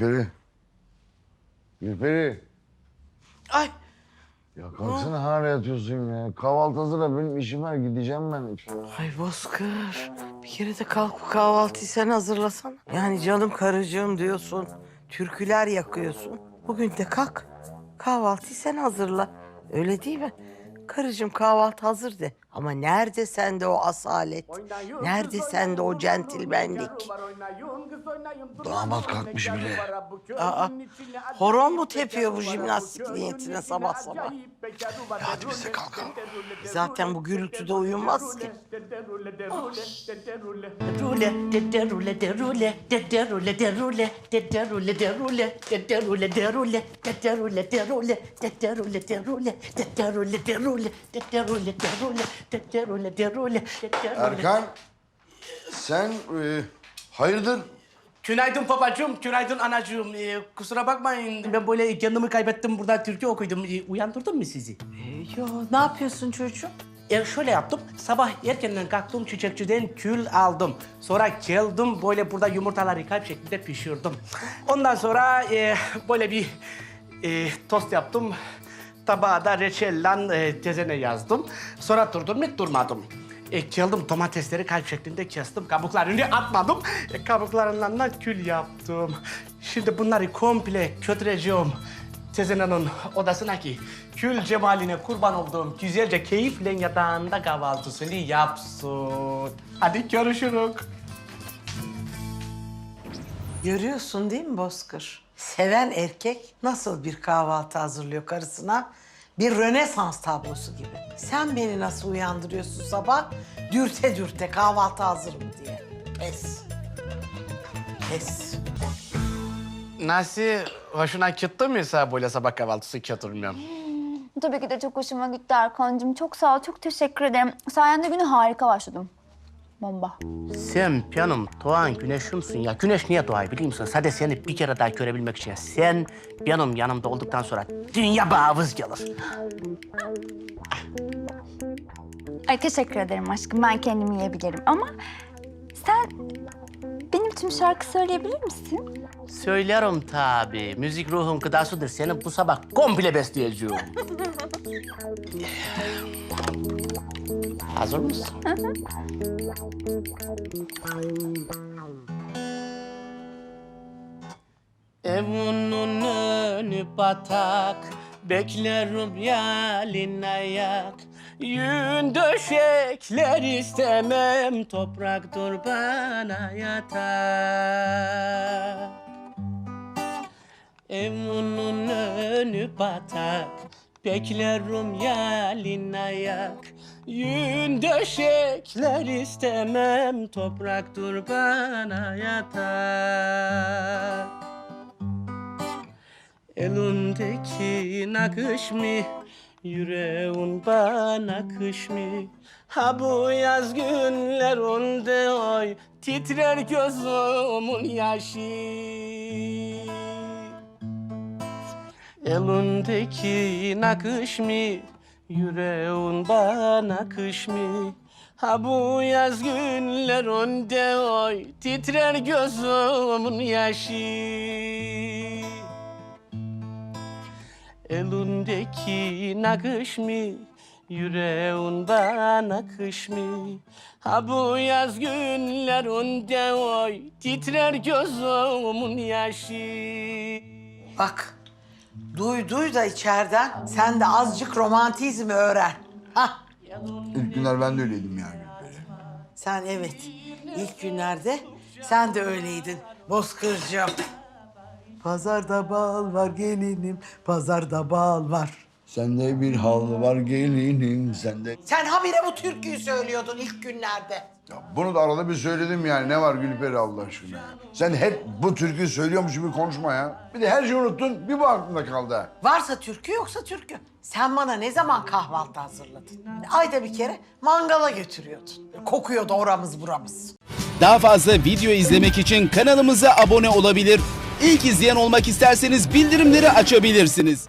Gülperi. Gülperi. Ay Ya kalksana hala yatıyorsun ya. Kahvaltı hazırla benim işim var gideceğim ben. Ay Bozkır. Bir kere de kalk bu kahvaltıyı sen hazırlasana. Yani canım karıcığım diyorsun. Türküler yakıyorsun. Bugün de kalk. Kahvaltıyı sen hazırla. Öyle değil mi? Karıcığım kahvaltı hazır de. Ama nerede sende o asalet? Nerede sende o centilmenlik? Damat kalkmış bile. Aa, horon mu tepiyor bu jimnastik niyetine sabah sabah? Hadi biz de kalkalım. Zaten bu gürültüde uyumaz ki. Rule, de de rule, de rule, de de rule, de rule, de de rule, de rule, de de rule, de rule, de de rule, de rule, de de rule, de rule, de de rule, de rule, de de rule, de rule, de de rule, de rule, de de rule. Erkan sen e, hayırdır? Günaydın babacığım, günaydın anacığım. Ee, kusura bakmayın, ben böyle kendimi kaybettim. Burada türkü okuydum. Ee, uyandırdım mı sizi? Yo, ne yapıyorsun çocuğum? E şöyle yaptım. Sabah erkenden kalktım çiçekçiden kül aldım. Sonra geldim böyle burada yumurtaları kalp şeklinde pişirdim. Ondan sonra e, böyle bir e, tost yaptım. Tabağa da reçelle e, tezene yazdım. Sonra durdum mu durmadım. E, domatesleri kalp şeklinde kestim. Kabuklarını atmadım. E, kabuklarından da kül yaptım. Şimdi bunları komple götüreceğim. Tezena'nın odasına ki kül cemaline kurban olduğum güzelce keyifle yatağında kahvaltısını yapsın. Hadi görüşürüz. Görüyorsun değil mi Bozkır? Seven erkek nasıl bir kahvaltı hazırlıyor karısına? Bir Rönesans tablosu gibi. Sen beni nasıl uyandırıyorsun sabah? Dürte dürte kahvaltı hazır mı diye. Pes. Pes. Nasıl? Hoşuna gitti mi sen böyle sabah kahvaltısı götürmüyorum? Tabii ki de çok hoşuma gitti Erkan'cığım. Çok sağ ol, çok teşekkür ederim. Sayende güne harika başladım. Bomba. Sen benim doğan güneşimsin ya. Güneş niye doğar biliyor musun? Sadece seni bir kere daha görebilmek için. Sen benim yanımda olduktan sonra dünya bağımız gelir. Ay teşekkür ederim aşkım. Ben kendimi yiyebilirim ama sen benim için şarkı söyleyebilir misin? Söylerim tabii. Müzik ruhun gıdasıdır. Seni bu sabah komple besleyeceğim. Hazır mısın? Evinin önü batak, beklerim yalin ayak. Yün döşekler istemem, topraktır bana yatak. Evinin önü batak, beklerim yalin ayak. Yün döşekler istemem, topraktır bana yatak. Elindeki nakış mı, yüreğin bana kış mı? Ha bu yaz günlerinde oy, titrer gözümün yaşı. Elindeki nakış mı, yüreğin bana kış mı? Ha bu yaz günlerinde oy, titrer gözümün yaşı. Elindeki nakış mı, yüreğin bana kış mı? Ha bu yaz günlerinde oy, titrer gözümün yaşı. Bak, duy duy da içeriden sen de azıcık romantizmi öğren. Hah, İlk günler ben de öyleydim yani Gülperi. sen evet ilk günlerde sen de öyleydin Bozkır'cığım. Pazarda bal var gelinim, pazarda bal var. Sende bir hal var gelinim sende. Sen habire bu türküyü söylüyordun ilk günlerde. Ya bunu da arada bir söyledim yani. Ne var Gülperi Allah aşkına ya. Sen hep bu türküyü söylüyormuş gibi konuşma ya. Bir de her şeyi unuttun. Bir bu aklında kaldı ha. Varsa türkü yoksa türkü. Sen bana ne zaman kahvaltı hazırladın? Ayda bir kere mangala götürüyordun. Kokuyordu oramız buramız. Daha fazla video izlemek için kanalımıza abone olabilir. İlk izleyen olmak isterseniz bildirimleri açabilirsiniz.